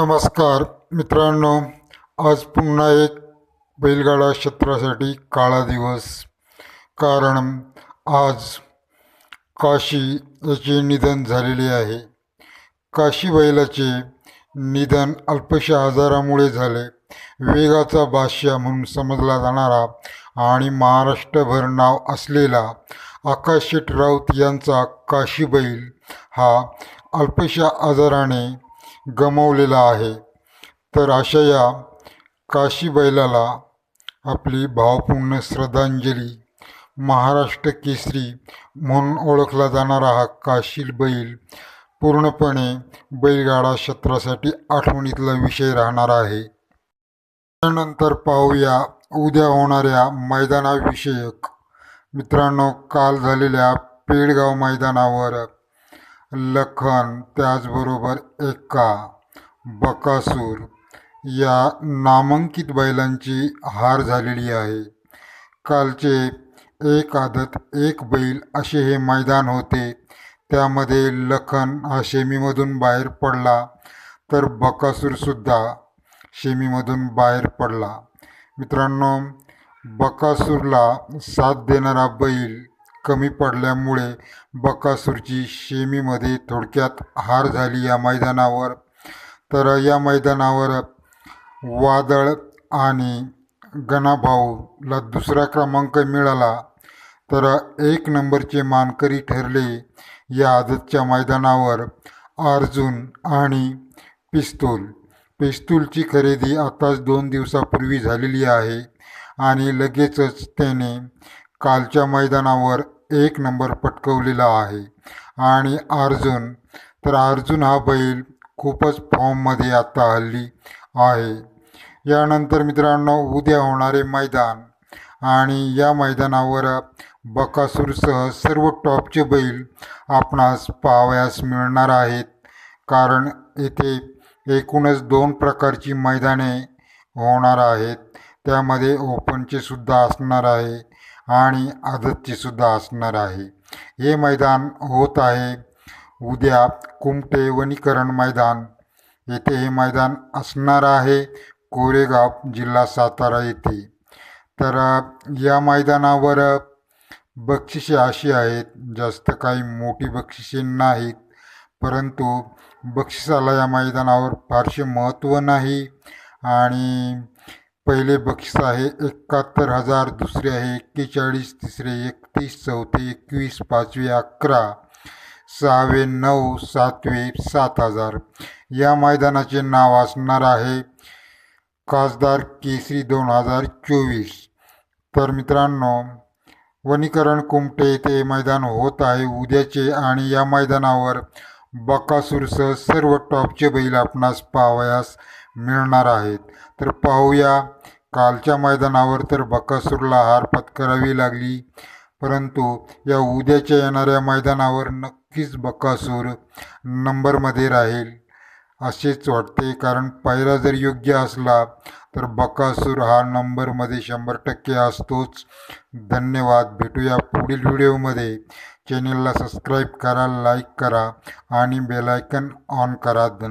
नमस्कार मित्रांनो. आज पुन्हा एक बैलगाडा क्षेत्रासाठी काळा दिवस. कारण आज काशी याचे निधन झालेले आहे. काशी बैलाचे निधन अल्पशा आजारामुळे झाले. वेगाचा बादशाह म्हणून समजला जाणारा आणि महाराष्ट्रभर नाव असलेला आकाश शेठ राऊत यांचा काशी बैल हा अल्पशा आजाराने गमावलेला आहे. तर अशा या काशी बैलाला आपली भावपूर्ण श्रद्धांजली महाराष्ट्र केसरी म्हणून ओळखला जाणारा हा काशी बैल पूर्णपणे बैलगाडा क्षेत्रासाठी आठवणीतला विषय राहणार आहे. त्यानंतर पाहूया उद्या होणाऱ्या मैदानाविषयक. मित्रांनो काल झालेल्या पेडगाव मैदानावर लखन त्याचबरोबर एका बकासूर या नामांकित बैलांची हार झालेली आहे. कालचे एक आदत एक बैल असे हे मैदान होते. त्यामध्ये लखन हा शेमीमधून बाहेर पडला तर बकासूरसुद्धा शेमीमधून बाहेर पडला. मित्रांनो बकासूरला साथ देणारा बैल कमी पडल्यामुळे बकासूरची शेमीमध्ये थोडक्यात हार झाली या मैदानावर. तर या मैदानावर वादळ आणि गणाभाऊला दुसरा क्रमांक मिळाला. तर एक नंबरचे मानकरी ठरले या आदतच्या मैदानावर अर्जुन आणि पिस्तूल. पिस्तूलची खरेदी आताच दोन दिवसापूर्वी झालेली आहे आणि लगेचच त्याने कालच्या मैदानावर एक नंबर पटकवलेला आहे. आणि अर्जुन तर अर्जुन हा बैल खूपच फॉर्ममध्ये आत्ता हल्ली आहे. यानंतर मित्रांनो उद्या होणारे मैदान आणि या मैदानावर बकासूरसह सर्व टॉपचे बैल आपणास पाहावयास मिळणार आहेत. कारण येथे एकूणच दोन प्रकारची मैदाने होणार आहेत. त्यामध्ये ओपनचे सुद्धा असणार आहे. आणि आदतचीसुद्धा असणार आहे. हे मैदान होत आहे उद्या कुमटे वनीकरण मैदान. येथे हे मैदान असणार आहे कोरेगाव जिल्हा सातारा येथे. तर या मैदानावर बक्षिसे अशी आहेत जास्त काही मोठी बक्षिसे नाहीत. परंतु बक्षिसाला या मैदानावर फारसे महत्त्व नाही. आणि पहिले बक्षीस आहे एकाहत्तर हजार दुसरे आहे एक्केचाळीस तिसरे एकतीस चौथे एकवीस पाचवे अकरा सहावे नऊ सातवे सात हजार. या मैदानाचे नाव असणार आहे खासदार केसरी दोन हजार चोवीस. तर मित्रांनो वनीकरण कुमटे येथे मैदान होत आहे. उद्याचे आणि या मैदानावर बकासूरसह सर्व टॉपचे बैल आपणास पाहावयास मिळणार आहेत. तर पाहूया. कालच्या मैदानावर तर बकासूरला हार पत्करावी लागली. परंतु या उद्याच्या येणाऱ्या मैदानावर नक्कीच बकासूर नंबरमध्ये राहील. असेच वाटते. कारण पायरा जर योग्य असला तर बकासूर हा नंबरमध्ये शंभर टक्के असतोच. धन्यवाद. भेटूया पुढील व्हिडिओमध्ये. चॅनेलला सबस्क्राईब करा लाईक करा आणि बेलायकन ऑन करा. धन्यवाद.